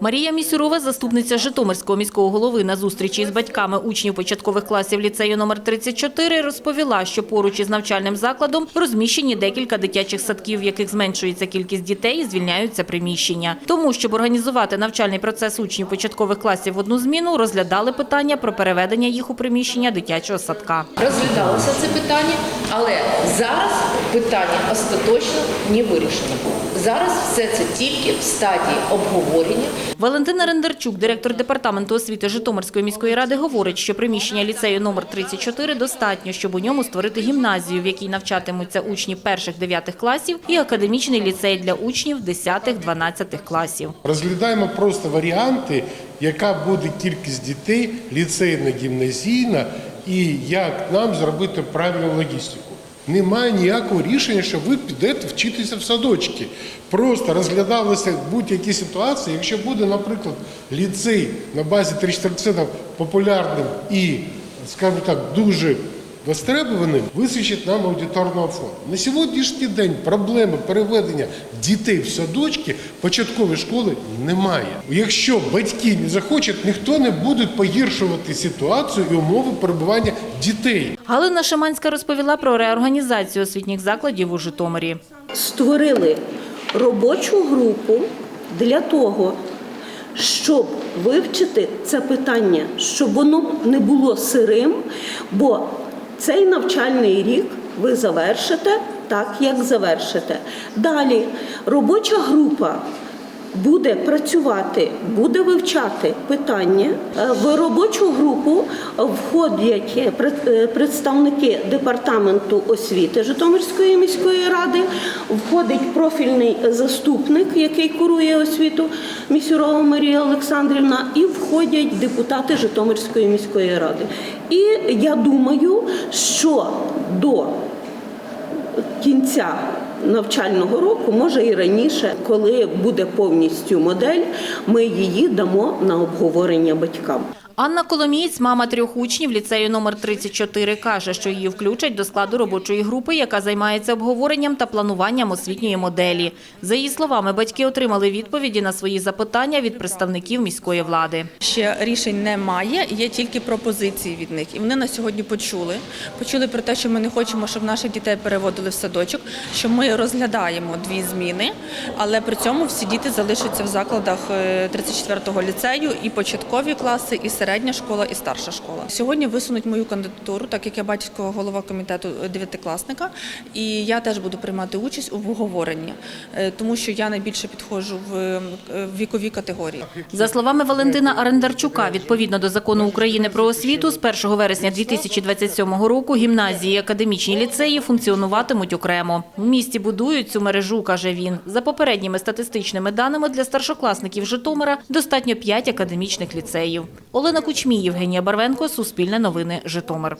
Марія Місюрова, заступниця Житомирського міського голови на зустрічі з батьками учнів початкових класів ліцею номер 34, розповіла, що поруч із навчальним закладом розміщені декілька дитячих садків, в яких зменшується кількість дітей і звільняються приміщення. Тому, щоб організувати навчальний процес учнів початкових класів в одну зміну, розглядали питання про переведення їх у приміщення дитячого садка. Розглядалося це питання, але зараз питання остаточно не вирішено. Зараз все це тільки в стадії обговорення. Валентина Рендерчук, директор департаменту освіти Житомирської міської ради, говорить, що приміщення ліцею номер 34 достатньо, щоб у ньому створити гімназію, в якій навчатимуться учні перших-дев'ятих класів, і академічний ліцей для учнів 10-12 класів. Розглядаємо просто варіанти, яка буде кількість дітей ліцейна, гімназійна, і як нам зробити правильну логістику. Немає ніякого рішення, що ви підете вчитися в садочки. Просто розглядалися будь-які ситуації. Якщо буде, наприклад, ліцей на базі 34 популярним і, скажімо так, дуже востребованим, вистачить нам аудиторного фонду. На сьогоднішній день проблеми переведення дітей в садочки початкової школи немає. Якщо батьки не захочуть, ніхто не буде погіршувати ситуацію і умови перебування дітей. Галина Шаманська розповіла про реорганізацію освітніх закладів у Житомирі. створили робочу групу для того, щоб вивчити це питання, щоб воно не було сирим, бо цей навчальний рік ви завершите так, як завершите. Далі робоча група буде працювати, буде вивчати питання. Е, В робочу групу входять е, е, представники департаменту освіти Житомирської міської ради, входить профільний заступник, який курує освіту Місюрова Марія Олександрівна, і входять депутати Житомирської міської ради. І я думаю, що до кінця навчального року, може і раніше, коли буде повністю модель, ми її дамо на обговорення батькам. Анна Коломієць, мама трьох учнів ліцею номер 34, каже, що її включать до складу робочої групи, яка займається обговоренням та плануванням освітньої моделі. За її словами, батьки отримали відповіді на свої запитання від представників міської влади. Ще рішень немає, є тільки пропозиції від них. І вони на сьогодні почули. Почули про те, що ми не хочемо, щоб наших дітей переводили в садочок, що ми розглядаємо дві зміни, але при цьому всі діти залишаться в закладах е, 34-го ліцею і початкові класи, і середня школа, і старша школа. Сьогодні висунуть мою кандидатуру, так як я батьківського голова комітету е, дев'ятикласника, і я теж буду приймати участь у обговоренні, е, тому що я найбільше підходжу в е, в вікові категорії. За словами Валентина Арендарчука, відповідно до закону України про освіту, з 1 вересня 2027 року гімназії і академічні ліцеї функціонуватимуть окремо. В місті будують цю мережу, каже він. За попередніми статистичними даними для старшокласників Житомира достатньо 5 академічних ліцеїв. Олена Кучмій, Євгенія Барвенко, Суспільне новини, Житомир.